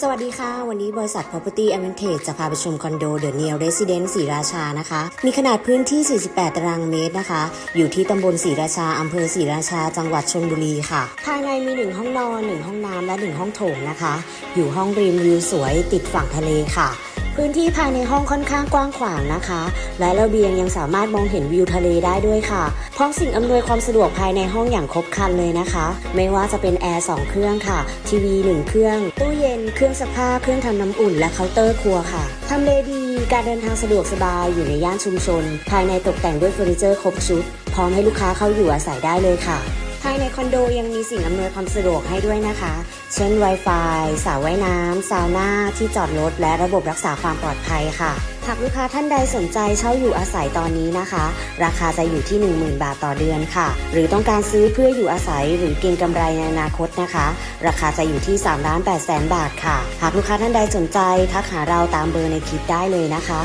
สวัสดีค่ะ วันนี้บริษัท Property Advantage จะพาไปชมคอนโด The Neo Residence ศรีราชานะคะ มีขนาดพื้นที่ 48 ตารางเมตรนะคะ อยู่ที่ตำบลศรีราชาอำเภอศรีราชา จังหวัดชลบุรีค่ะ ภายในมี 1 ห้องนอน 1 ห้องน้ำและ 1 ห้องโถงนะคะ อยู่ห้องริมวิวสวยติดฝั่งทะเลค่ะ พื้นที่ภายในห้องค่อนข้างกว้างขวางนะคะ และระเบียงยังสามารถมองเห็นวิวทะเลได้ด้วยค่ะ พร้อมสิ่งอำนวยความสะดวกภายในห้องอย่างครบครันเลยนะคะ ไม่ว่าจะเป็นแอร์2เครื่องค่ะ ทีวี 1 เครื่อง ตู้เย็น เครื่องซักผ้า เครื่องทำน้ำอุ่น และเคาน์เตอร์ครัวค่ะทำเลดี การเดินทางสะดวกสบายอยู่ในย่านชุมชน ภายในตกแต่งด้วยเฟอร์นิเจอร์ครบชุด พร้อมให้ลูกค้าเข้าอยู่อาศัยได้เลยค่ะ ภายในคอนโดยังมีสิ่งอำนวยความสะดวกให้ด้วยนะคะ เช่น Wi-Fi สระว่ายน้ำซาวน่า ที่จอดรถ และระบบรักษาความปลอดภัยค่ะ หากลูกค้าท่านใดสนใจเช่าอยู่อาศัยตอนนี้นะคะ ราคาจะอยู่ที่ 10,000 บาทต่อเดือนค่ะ หรือต้องการซื้อเพื่ออยู่อาศัย หรือเก็งกำไรในอนาคตนะคะ ราคาจะอยู่ที่3ล้าน8แสนบาทค่ะ หากลูกค้าท่านใดสนใจทักหาเราตามเบอร์ในคลิปได้เลยนะคะ